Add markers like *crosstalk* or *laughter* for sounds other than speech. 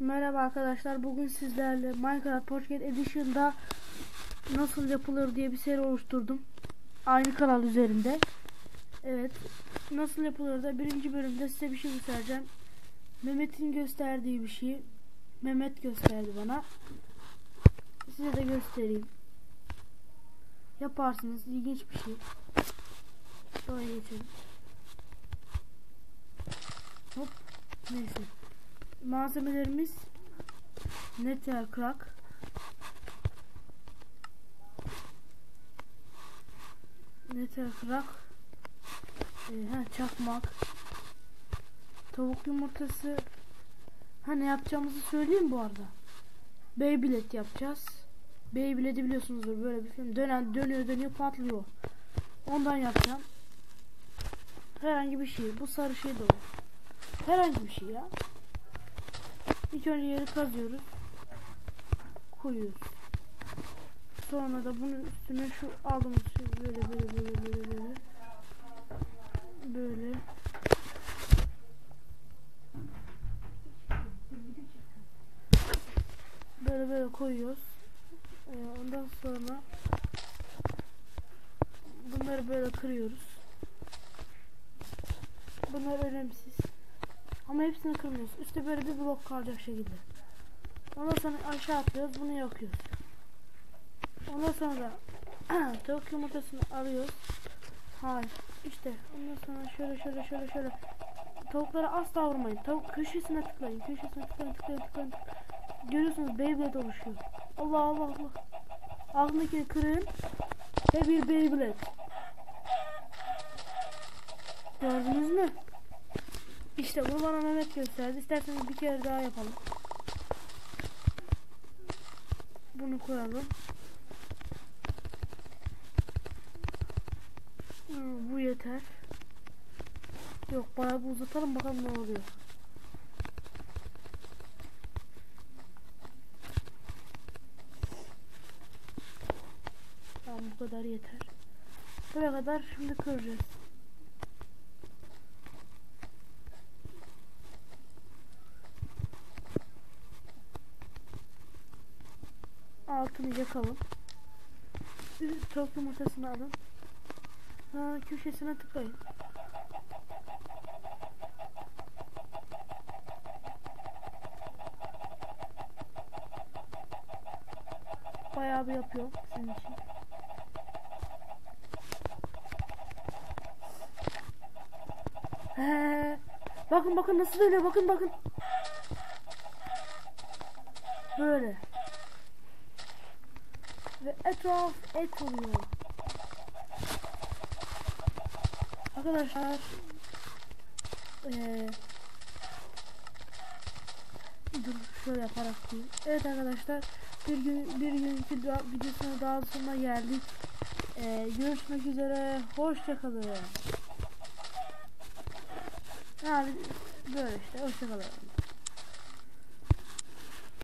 Merhaba arkadaşlar. Bugün sizlerle Minecraft Pocket Edition'da nasıl yapılır diye bir seri oluşturdum. Aynı kanal üzerinde. Evet. Nasıl yapılır da birinci bölümde size bir şey göstereceğim. Mehmet'in gösterdiği bir şey. Mehmet gösterdi bana. Size de göstereyim. Yaparsınız. İlginç bir şey. Şöyle geçelim. Hop. Neyse. Malzemelerimiz Nether Crack. Nether Crack. E, ha, çakmak. Tavuk yumurtası. Ha ne yapacağımızı söyleyeyim bu arada. Beyblade yapacağız. Beyblade'i biliyorsunuzdur böyle bir film. Dönen dönüyor dönüyor patlıyor. Ondan yapacağım. Herhangi bir şey. Bu sarı şey de olur Herhangi bir şey ya İlk önce yeri kazıyoruz. Koyuyoruz. Sonra da bunun üstüne şu aldığımız şey böyle böyle böyle böyle böyle. Böyle. Böyle böyle koyuyoruz. Ee, ondan sonra bunları böyle kırıyoruz. Bunlar önemsiz. Ama hepsini kırmıyoruz. Üstte böyle bir blok kalacak şekilde. Ondan sonra aşağı atlıyoruz. Bunu yakıyoruz. Ondan sonra *clears throat* tavuk yumurtasını alıyoruz. Hayır. İşte ondan sonra şöyle şöyle şöyle şöyle. Tavuklara asla vurmayın. Tavuk köşesine tıklayın. Köşesine tıklayın tıklayın tıklayın. Görüyorsunuz Beyblade oluşuyor. Allah Allah Allah. Ağzındakini kırın. Ve bir Beyblade. Gördünüz mü? İşte bunu bana Mehmet gösterdi. İsterseniz bir kere daha yapalım. Bunu koyalım. Hmm, bu yeter. Yok bayağı bir uzatalım bakalım ne oluyor. Tamam bu kadar yeter. Buraya kadar şimdi kıracağız. Altını yakalım. Tavuk yumurtasını alın. Ha, köşesine tıklayın. Bayağı bir yapıyor senin için. He. Bakın bakın nasıl dönüyor bakın bakın. Böyle ve etraf et oluyor. Arkadaşlar ee, dur şöyle yaparak diyeyim. Evet arkadaşlar bir gün bir günkü da, videosuna daha sonra geldik. Ee, görüşmek üzere. Hoşçakalın. Yani böyle işte hoşçakalın.